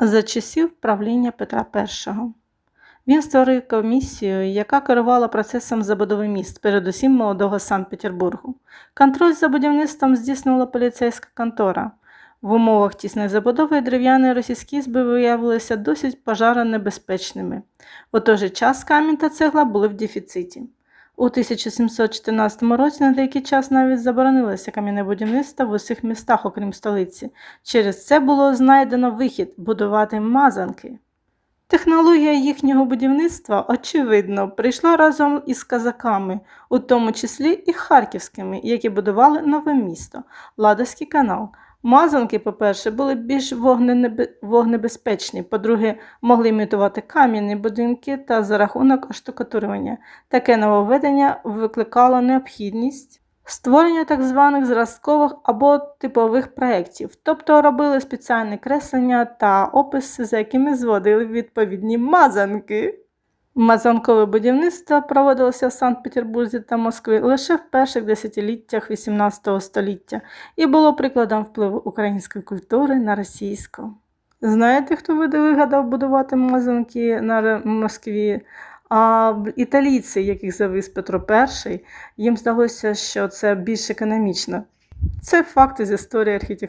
За часів правління Петра І. Він створив комісію, яка керувала процесом забудови міст, передусім молодого Санкт-Петербургу. Контроль за будівництвом здійснила поліцейська контора. В умовах тісної забудови дерев'яні російські ізби виявилися досить пожаронебезпечними. У той же час камінь та цегла були в дефіциті. У 1714 році на деякий час навіть заборонилося кам'яне будівництво в усіх містах, окрім столиці. Через це було знайдено вихід будувати мазанки. Технологія їхнього будівництва, очевидно, прийшла разом із казаками, у тому числі і харківськими, які будували нове місто Ладозький канал. Мазанки, по-перше, були більш вогнебезпечні, по-друге, могли імітувати кам'яні будинки та за рахунок оштукатурювання. Таке нововведення викликало необхідність створення так званих зразкових або типових проєктів, тобто робили спеціальні креслення та описи, за якими зводили відповідні мазанки. Мазанкове будівництво проводилося в Санкт-Петербурзі та Москві лише в перших десятиліттях XVIII століття і було прикладом впливу української культури на російську. Знаєте, хто вигадав будувати мазанки на Москві? А італійці, яких завіз Петро І, їм здалося, що це більш економічно. Це факти з історії архітектури.